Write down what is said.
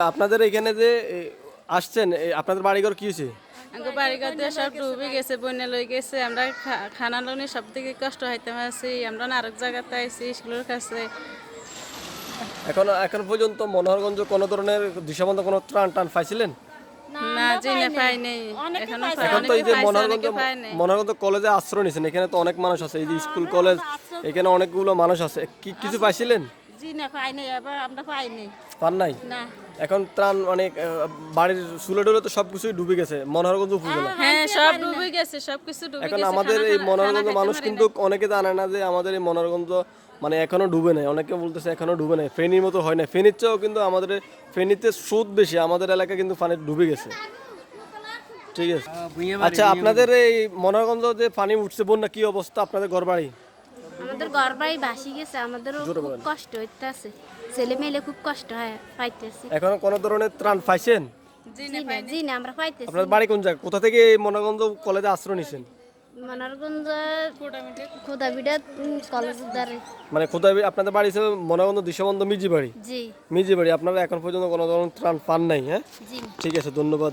আপনাদের এখানে যে আসছেন আপনাদের বাড়িঘর কি হয়েছে? আমাকে বাড়িঘর দিয়ে সব ডুবে গেছে বন্যা লই গেছে। আমরা খানা লোনে সব থেকে কষ্ট হইতে আছি। আমরা আরেক জায়গাতে আইছি স্কুলের কাছে। এখন এখন পর্যন্ত মনোহরগঞ্জ কোনো ধরনের দিশাবন্ধ কোনো ত্রাণ টান পাইছিলেন? না জেনে পাই নেই এখন তো এই যে মনোহরগঞ্জ অনেকে পায় নাই। মনোহরগঞ্জ কলেজে আশ্রয় নিয়েছেন এখানে তো অনেক মানুষ আছে। এই যে স্কুল কলেজ এখানে অনেকগুলো মানুষ আছে। কি কিছু পাইছিলেন? জি না পাইনি এবার আমরা পাইনি। পান নাই? না। এখন ত্রাণ অনেক বাড়ির চুলে টুলে তো সবকিছুই ডুবে গেছে মনোহরগঞ্জ উপজেলা। হ্যাঁ সব ডুবে গেছে সব কিছু ডুবে এখন আমাদের এই মনোহরগঞ্জ মানুষ কিন্তু অনেকে জানে না যে আমাদের এই মনোহরগঞ্জ মানে এখনও ডুবে নাই। অনেকে বলতেছে এখনও ডুবে নাই ফেনীর মতো হয় না ফেনীর চেয়েও কিন্তু আমাদের ফেনীতে স্রোত বেশি আমাদের এলাকা কিন্তু পানি ডুবে গেছে। ঠিক আছে। আচ্ছা আপনাদের এই মনোহরগঞ্জ যে পানি উঠছে বন্যা কি অবস্থা আপনাদের ঘর বাড়ি ঘর বাড়ি ভাসি গেছে আমাদেরও খুব কষ্ট হইতেছে। ছেলে মেয়েলে খুব কষ্ট হয় পাইতেছি। এখনও কোনো ধরনের ত্রাণ পাইছেন? জি জি না আমরা পাইতেছি। আপনার বাড়ি কোন জায়গা? কোথা থেকে কলেজে আশ্রয় নিছেন? মনারগঞ্জ দ্বারে। মানে আপনাদের বাড়ি হিসেবে মনোহরগঞ্জ দিশবন্ধ মিজি বাড়ি জি। মিজি বাড়ি আপনারা এখন পর্যন্ত কোনো ধরনের ত্রাণ পান নাই হ্যাঁ? ঠিক আছে ধন্যবাদ।